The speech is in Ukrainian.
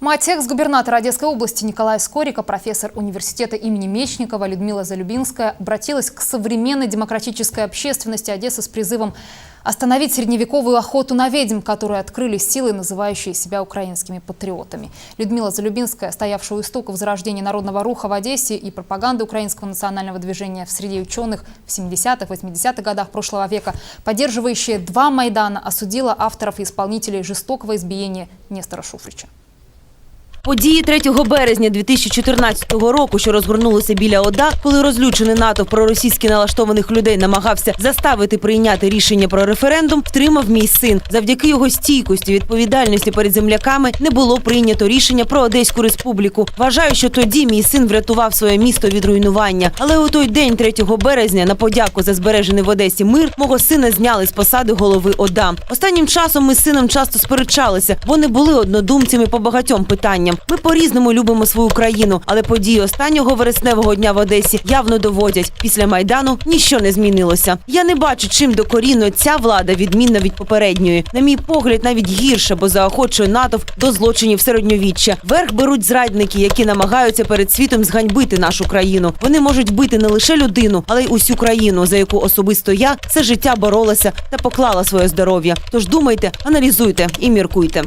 Мать экс-губернатора Одесской области Николая Скорика, профессор университета имени Мечникова Людмила Залюбинская обратилась к современной демократической общественности Одессы с призывом остановить средневековую охоту на ведьм, которую открыли силы, называющие себя украинскими патриотами. Людмила Залюбинская, стоявшая у истоков зарождения народного руха в Одессе и пропаганды украинского национального движения в среде ученых в 70-х, 80-х годах прошлого века, поддерживающая два Майдана, осудила авторов и исполнителей жестокого избиения Нестора Шуфрича. Події 3 березня 2014 року, що розгорнулися біля ОДА, коли розлючений натовп проросійськи налаштованих людей намагався заставити прийняти рішення про референдум, втримав мій син. Завдяки його стійкості, відповідальності перед земляками не було прийнято рішення про Одеську республіку. Вважаю, що тоді мій син врятував своє місто від руйнування. Але у той день, 3 березня, на подяку за збережений в Одесі мир, мого сина зняли з посади голови ОДА. Останнім часом ми з сином часто сперечалися, бо не були однодумцями по багатьом питанням. Ми по-різному любимо свою країну, але події останнього вересневого дня в Одесі явно доводять. Після майдану ніщо не змінилося. Я не бачу, чим докорінно ця влада відмінна від попередньої. На мій погляд, навіть гірше, бо заохочує натовп до злочинів середньовіччя. Верх беруть зрадники, які намагаються перед світом зганьбити нашу країну. Вони можуть бити не лише людину, але й усю країну, за яку особисто я все життя боролася та поклала своє здоров'я. Тож думайте, аналізуйте і міркуйте.